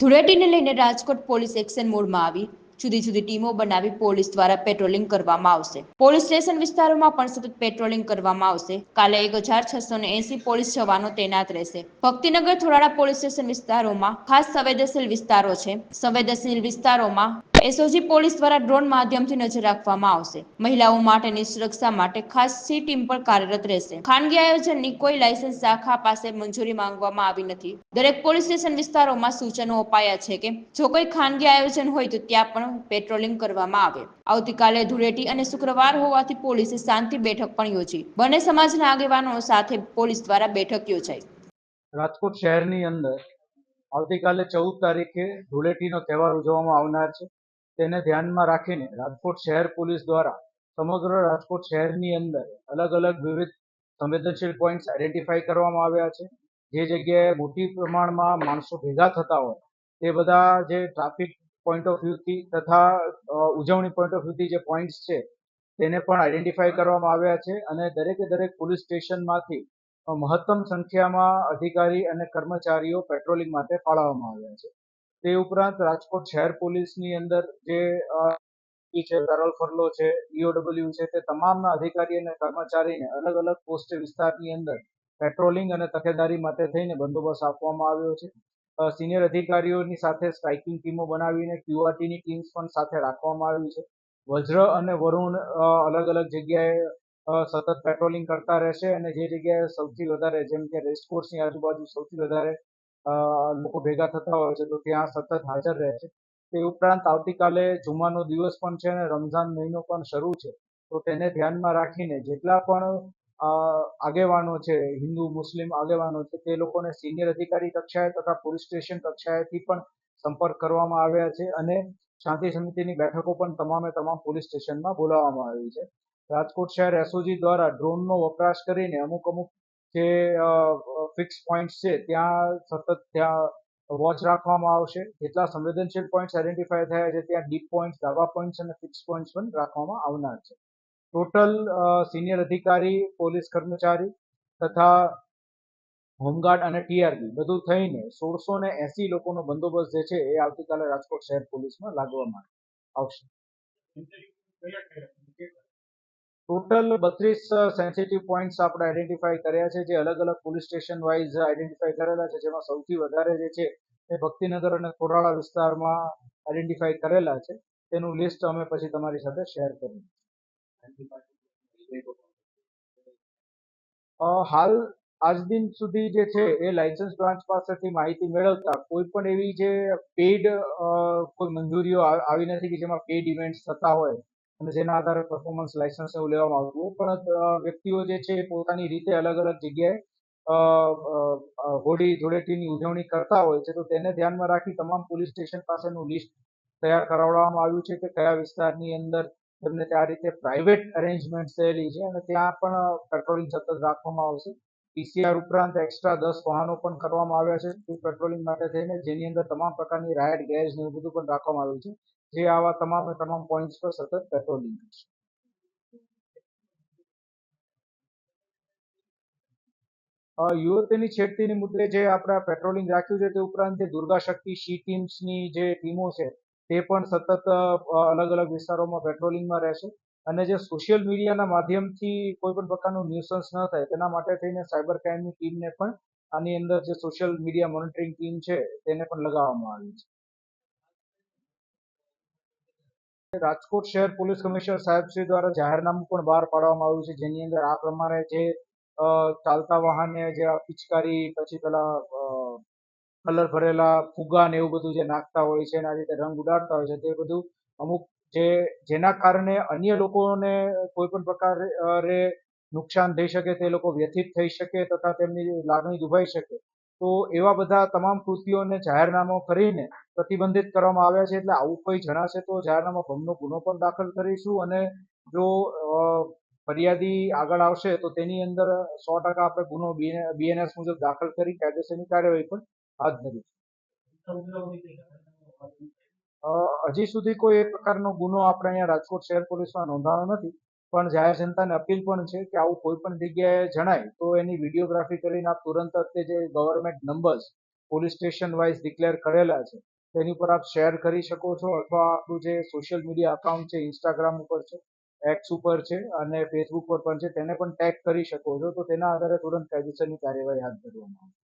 ધૂળેટીને લઈને Rajkot police action મોડમાં આવી. જુદી જુદી ટીમો બનાવી પોલીસ દ્વારા પેટ્રોલિંગ કરવામાં આવશે. પોલીસ સ્ટેશન વિસ્તારોમાં પણ સતત પેટ્રોલિંગ કરવામાં આવશે. કાલે એક હજાર છસો ને એસી પોલીસ જવાનો તૈનાત રહેશે. ભક્તિનગર થોરાડા પોલીસ સ્ટેશન વિસ્તારોમાં ખાસ સંવેદનશીલ વિસ્તારો છે. સંવેદનશીલ વિસ્તારોમાં એસઓજી પોલીસ દ્વારા ડ્રોન માધ્યમથી નજર રાખવામાં આવશે. મહિલાઓ માટેની સુરક્ષા માટે ખાસ સી ટીમ પણ કાર્યરત રહેશે. ખાનગી આયોજનની કોઈ લાયસન્સ શાખા પાસે મંજૂરી માંગવામાં આવી નથી. દરેક પોલીસ સ્ટેશન વિસ્તારોમાં સૂચનો અપાયા છે કે, જો કોઈ ખાનગી આયોજન હોય તો ત્યાં પણ પેટ્રોલિંગ કરવામાં આવે. આવતીકાલે ધૂળેટી અને શુક્રવાર હોવાથી પોલીસે શાંતિ બેઠક પણ યોજી. બંને સમાજના આગેવાનો સાથે પોલીસ દ્વારા બેઠક યોજાઈ. રાજકોટ શહેરની અંદર આવતીકાલે ચૌદ તારીખે ધૂળેટીનો તહેવાર ઉજવવામાં આવનાર છે. તેને ધ્યાનમાં રાખીને રાજકોટ શહેર પોલીસ દ્વારા સમગ્ર રાજકોટ શહેરની અંદર અલગ અલગ વિવિધ સંવેદનશીલ પોઈન્ટ્સ આઈડેન્ટિફાઈ કરવામાં આવ્યા છે. જે જગ્યાએ મોટી પ્રમાણમાં માણસો ભેગા થતા હોય, તે બધા જે ટ્રાફિક પોઈન્ટ ઓફ વ્યૂથી તથા ઉજવણી પોઈન્ટ ઓફ વ્યૂથી જે પોઈન્ટ્સ છે, તેને પણ આઈડેન્ટિફાઈ કરવામાં આવ્યા છે અને દરેકે દરેક પોલીસ સ્ટેશનમાંથી મહત્તમ સંખ્યામાં અધિકારી અને કર્મચારીઓ પેટ્રોલિંગ માટે ફાળવવામાં આવ્યા છે. તે ઉપરાંત રાજકોટ શહેર પોલીસની અંદર જે છે પેરોલ ફરલો છે ઈઓડબલ્યુ છે, તે તમામના અધિકારી અને કર્મચારીને અલગ અલગ પોસ્ટ વિસ્તારની અંદર પેટ્રોલિંગ અને તકેદારી માટે થઈને બંદોબસ્ત આપવામાં આવ્યો છે. સિનિયર અધિકારીઓની સાથે સ્ટ્રાઇકિંગ ટીમો બનાવીને ક્યુઆરટીની ટીમ્સ પણ સાથે રાખવામાં આવી છે. વજ્ર અને વરુણ અલગ અલગ જગ્યાએ સતત પેટ્રોલિંગ કરતા રહેશે અને જે જગ્યાએ સૌથી વધારે, જેમ કે રેસકોર્સની આજુબાજુ સૌથી વધારે લોકો ભેગા થતા હોય છે તો ત્યાં સતત હાજર રહે છે. તે ઉપરાંત આવતીકાલે જુમાનો દિવસ પણ છે અને રમઝાન મહિનો પણ શરૂ છે. તો તેને ધ્યાનમાં રાખીને જેટલા પણ આગેવાનો છે, હિન્દુ, મુસ્લિમ આગેવાનો છે, તે લોકોને સિનિયર અધિકારી કક્ષાએ તથા પોલીસ સ્ટેશન કક્ષાએથી પણ સંપર્ક કરવામાં આવ્યા છે અને શાંતિ સમિતિની બેઠકો પણ તમામે તમામ પોલીસ સ્ટેશનમાં બોલાવવામાં આવી છે. રાજકોટ શહેર એસઓજી દ્વારા ડ્રોનનો વપરાશ કરીને અમુક અમુક જે ફિક્સ પોઈન્ટ્સ છે, ત્યાં સતત ત્યાં વોચ રાખવામાં આવશે. જેટલા સંવેદનશીલ પોઈન્ટ્સ આઈડેન્ટિફાય થયા છે, ત્યાં ડીપ પોઈન્ટ્સ દાવા પોઈન્ટ્સ અને ફિક્સ પોઈન્ટ્સ પણ રાખવામાં આવનાર છે. ટોટલ સિનિયર અધિકારી, પોલીસ કર્મચારી તથા હોમગાર્ડ અને ટીઆરબી બધું થઈને સોળસો ને એસી લોકોનો બંદોબસ્ત જે છે, એ આવતીકાલે રાજકોટ શહેર પોલીસમાં લાગવામાં આવશે. ટોટલ બત્રીસ સેન્સિટિવ પોઈન્ટ્સ આપણે આઈડેન્ટિફાઈ કર્યા છે, જે અલગ અલગ પોલીસ સ્ટેશન વાઇઝ આઈડેન્ટિફાઈ કરેલા છે, જેમાં સૌથી વધારે જે છે એ ભક્તિનગર અને કોરાળા વિસ્તારમાં આઈડેન્ટિફાઈ કરેલા છે. તેનું લિસ્ટ અમે પછી તમારી સાથે શેર કરીએ. હાલ, આજ દિન સુધી જે છે એ લાયસન્સ બ્રાન્ચ પાસેથી માહિતી મેળવતા કોઈ પણ એવી જે પેઇડ કોઈ મંજૂરીઓ આવી નથી કે જેમાં પેઇડ ઇવેન્ટ્સ થતા હોય. અને જેના આધારે પરફોર્મન્સ લાયસન્સ એવું લેવામાં આવતું પણ વ્યક્તિઓ જે છે એ પોતાની રીતે અલગ અલગ જગ્યાએ હોળી ધૂળેટીની ઉજવણી કરતા હોય છે, તો તેને ધ્યાનમાં રાખી તમામ પોલીસ સ્ટેશન પાસેનું લિસ્ટ તૈયાર કરાવડાવવામાં આવ્યું છે કે કયા વિસ્તારની અંદર તેમને આ રીતે પ્રાઇવેટ અરેન્જમેન્ટ થયેલી છે અને ત્યાં પણ પેટ્રોલિંગ સતત રાખવામાં આવશે પીસીઆર ઉપરાંત એક્સ્ટ્રા દસ વાહનો પણ કરવામાં આવ્યા છે પેટ્રોલિંગ માટે થઈને, જેની અંદર તમામ પ્રકારની રાયડ ગેસ ને એવું બધું પણ રાખવામાં આવ્યું છે. જે આવા તમામે તમામ પોઈન્ટ્સ પર સતત પેટ્રોલિંગ કરશે યુવતીની છેડતીની મુદ્દે જે આપણા પેટ્રોલિંગ રાખ્યું છે તે ઉપરાંત જે દુર્ગા શક્તિ સી ટીમ્સની જે ટીમો છે, તે પણ સતત અલગ અલગ વિસ્તારોમાં પેટ્રોલિંગમાં રહેશે અને જે સોશિયલ મીડિયાના માધ્યમથી કોઈ પણ પ્રકારનું ન્યુસન્સ ન થાય, તેના માટે થઈને સાયબર ક્રાઇમની ટીમને પણ આની અંદર જે સોશિયલ મીડિયા મોનિટરિંગ ટીમ છે, તેને પણ લગાવવામાં આવી છે. રાજકોટ શહેર પોલીસ કમિશનર સાહેબ શ્રી દ્વારા જાહેરનામું પણ બહાર પાડવામાં આવ્યું છે, જેની અંદર આ પ્રમાણે જે ચાલતા વાહને જે પિચકારી, પછી પેલા કલર ભરેલા ફુગ્ગા ને એવું બધું જે નાખતા હોય છે એના રીતે રંગ ઉડાડતા હોય છે, તે બધું અમુક જે, જેના કારણે અન્ય લોકોને કોઈ પણ પ્રકારે નુકસાન થઈ શકે, તે લોકો વ્યથિત થઈ શકે તથા તેમની લાગણી દુભાઈ શકે. તો એવા બધા તમામ કૃત્યોને જાહેરનામો કરીને પ્રતિબંધિત કરવામાં આવ્યા છે એટલે આવું કોઈ જણાશે તો જાહેરનામા ભંગનો ગુનો પણ દાખલ કરીશું અને જો ફરિયાદી આગળ આવશે તો તેની અંદર સો ટકા આપણે ગુનો બીએનએસ મુજબ દાખલ કરી કાયદેસરની કાર્યવાહી પણ હાથ ધરીશું હજી સુધી કોઈ એક પ્રકારનો ગુનો આપણે અહીંયા રાજકોટ શહેર પોલીસમાં નોંધાયો નથી. પણ જાહેર જનતાને અપીલ પણ છે કે આવું કોઈ પણ જગ્યાએ જણાય તો એની વિડીયોગ્રાફી કરીને આપ તુરંત તે જે government numbers police station wise declare કરેલા છે, તેની ઉપર આપ શેર કરી શકો છો અથવા આપણું જે સોશિયલ મીડિયા અકાઉન્ટ છે ઇન્સ્ટાગ્રામ ઉપર છે એક્સ ઉપર છે અને ફેસબુક પર પણ છે, તેને પણ ટેગ કરી શકો છો. તો તેના આધારે તુરંત કાયદેસરની કાર્યવાહી હાથ ધરવામાં આવશે.